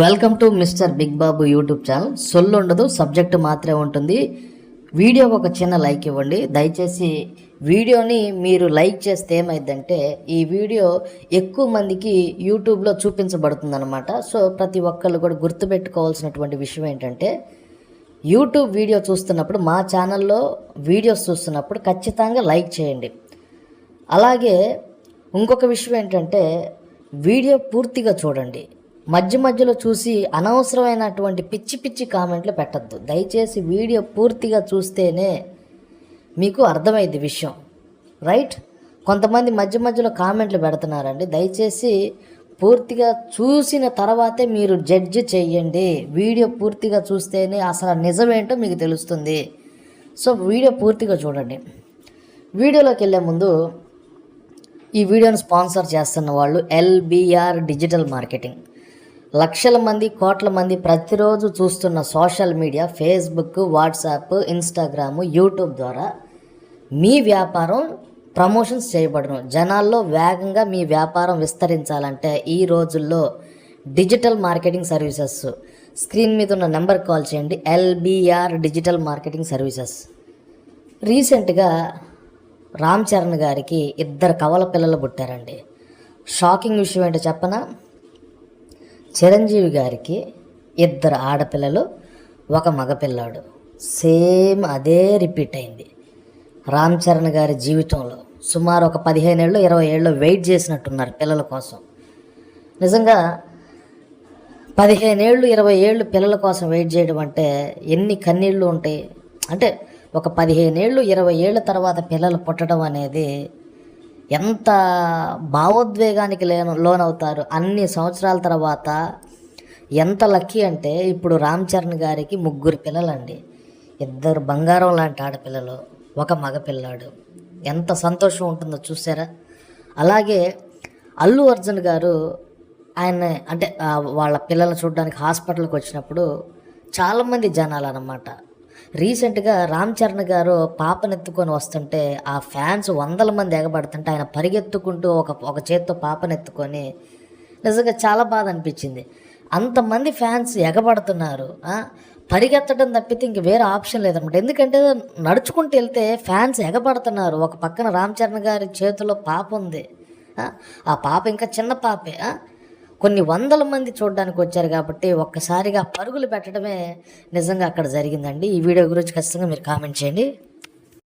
Welcome to mister big Babu YouTube channel. సొల్లు ఉండదు subject మాత్రమే ఉంటుంది. వీడియోకి ఒక చిన్న లైక్ ఇవ్వండి. దయచేసి వీడియోని మీరు లైక్ చేస్తే ఏమైందంటే ఈ వీడియో ఎక్కువ మందికి యూట్యూబ్లో చూపించబడుతుందన్నమాట. సో ప్రతి ఒక్కళ్ళు కూడా గుర్తుపెట్టుకోవాల్సినటువంటి విషయం ఏంటంటే యూట్యూబ్ వీడియో చూస్తున్నప్పుడు మా ఛానల్లో వీడియోస్ చూస్తున్నప్పుడు ఖచ్చితంగా లైక్ చేయండి. అలాగే ఇంకొక విషయం ఏంటంటే వీడియో పూర్తిగా చూడండి. మధ్య మధ్యలో చూసి అనవసరమైనటువంటి పిచ్చి పిచ్చి కామెంట్లు పెట్టద్దు. దయచేసి వీడియో పూర్తిగా చూస్తేనే మీకు అర్థమైంది విషయం. రైట్? కొంతమంది మధ్య మధ్యలో కామెంట్లు పెడుతున్నారండి. దయచేసి పూర్తిగా చూసిన తర్వాతే మీరు జడ్జి చేయండి వీడియో పూర్తిగా చూస్తేనే అసలు నిజమేంటో మీకు తెలుస్తుంది. సో వీడియో పూర్తిగా చూడండి. వీడియోలోకి వెళ్ళే ముందు ఈ వీడియోను స్పాన్సర్ చేస్తున్న వాళ్ళు ఎల్బిఆర్ డిజిటల్ మార్కెటింగ్. లక్షల మంది కోట్ల మంది ప్రతిరోజు చూస్తున్న social media Facebook WhatsApp Instagram YouTube ద్వారా మీ వ్యాపారం ప్రమోషన్స్ చేయబడను. జనాల్లో వేగంగా మీ వ్యాపారం విస్తరించాలంటే ఈ రోజుల్లో డిజిటల్ మార్కెటింగ్ సర్వీసెస్. స్క్రీన్ మీద ఉన్న నెంబర్ కాల్ చేయండి. LBR digital marketing services. రీసెంట్గా రామ్ చరణ్ గారికి ఇద్దరు కవల పిల్లలు పుట్టారండి. షాకింగ్ విషయం ఏంటో చెప్పనా? చిరంజీవి గారికి ఇద్దరు ఆడపిల్లలు ఒక మగపిల్లాడు. సేమ్ అదే రిపీట్ అయింది. రామ్ చరణ్ గారి జీవితంలో సుమారు ఒక పదిహేను ఏళ్ళు ఇరవై ఏళ్ళు వెయిట్ చేసినట్టున్నారు పిల్లల కోసం. నిజంగా పదిహేను ఏళ్ళు ఇరవై ఏళ్ళు పిల్లల కోసం వెయిట్ చేయడం అంటే ఎన్ని కన్నీళ్ళు ఉంటాయి? అంటే ఒక పదిహేను ఏళ్ళు ఇరవై ఏళ్ళ తర్వాత పిల్లలు పుట్టడం అనేది ఎంత భావోద్వేగానికి లేను లోనవుతారు అన్ని సంవత్సరాల తర్వాత ఎంత లక్కీ అంటే ఇప్పుడు రామ్ చరణ్ గారికి ముగ్గురు పిల్లలండి. ఇద్దరు బంగారం లాంటి ఆడపిల్లలు ఒక మగపిల్లాడు. ఎంత సంతోషం ఉంటుందో చూసారా? అలాగే అల్లు అర్జున్ గారు ఆయన అంటే వాళ్ళ పిల్లల్ని చూడడానికి హాస్పిటల్కి వచ్చినప్పుడు చాలామంది జనాలు అన్నమాట రీసెంట్గా రామ్ చరణ్ గారు పాపనెత్తుకొని వస్తుంటే ఆ ఫ్యాన్స్ వందల మంది ఎగబడుతుంటే ఆయన పరిగెత్తుకుంటూ ఒక ఒక చేత్తో పాపనెత్తుకొని నిజంగా చాలా బాధ అనిపించింది. అంతమంది ఫ్యాన్స్ ఎగబడుతున్నారు పరిగెత్తడం తప్పితే ఇంక వేరే ఆప్షన్ లేదన్నమాట ఎందుకంటే నడుచుకుంటూ వెళ్తే ఫ్యాన్స్ ఎగబడుతున్నారు. ఒక పక్కన రామ్ చరణ్ గారి చేతిలో పాప ఉంది ఆ? పాప ఇంకా చిన్న పాపే కొన్ని వందల మంది చూడడానికి వచ్చారు కాబట్టి ఒక్కసారిగా పరుగులు పెట్టడమే నిజంగా అక్కడ జరిగిందండి. ఈ వీడియో గురించి ఖచ్చితంగా మీరు కామెంట్ చేయండి.